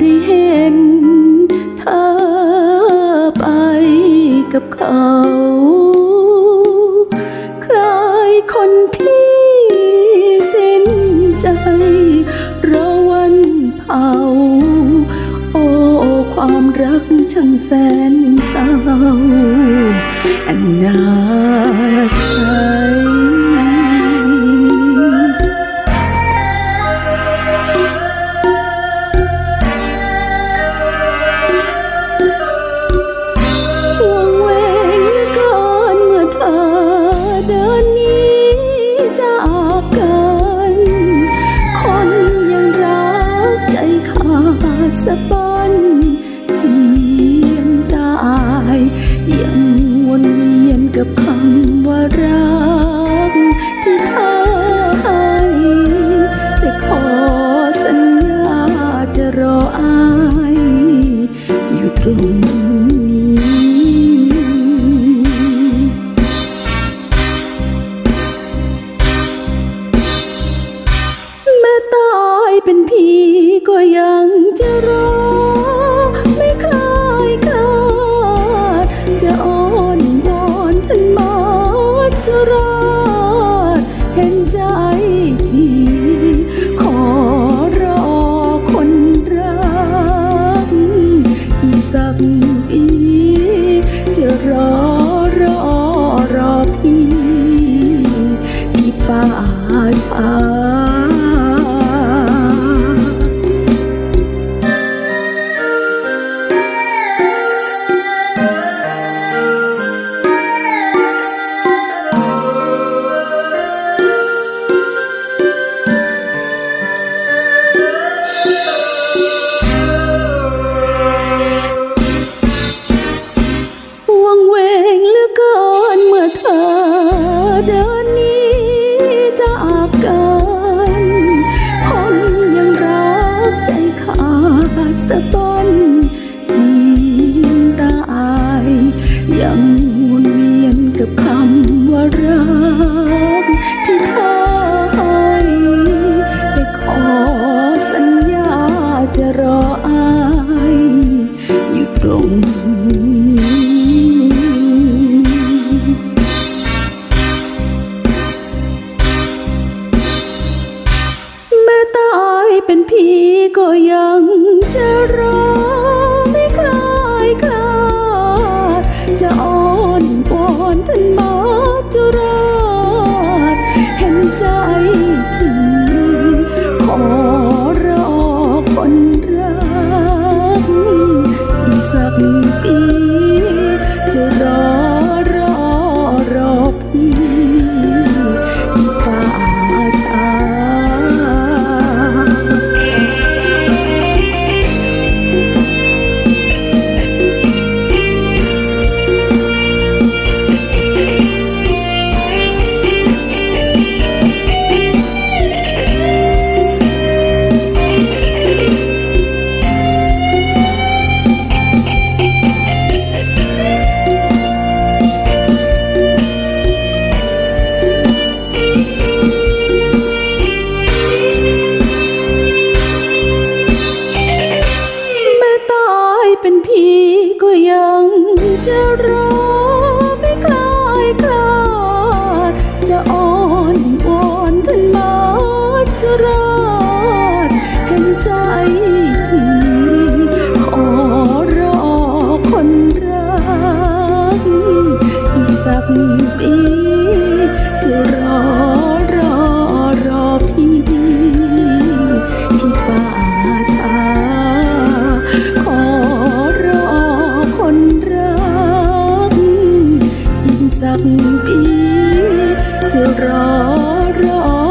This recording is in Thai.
ได้เห็นเธอไปกับเขา คล้ายคนที่สิ้นใจรอวันเผา โอ้ความรักช่างแสนเศร้าอันนาใจ possible สะอาด สะบันจีนตาย ยังวนเวียนกับคำว่ารักที่เธอให้แต่ขอสัญญาจะรออายอยู่ตรงเป็นผีก็ยังีจะรอรอ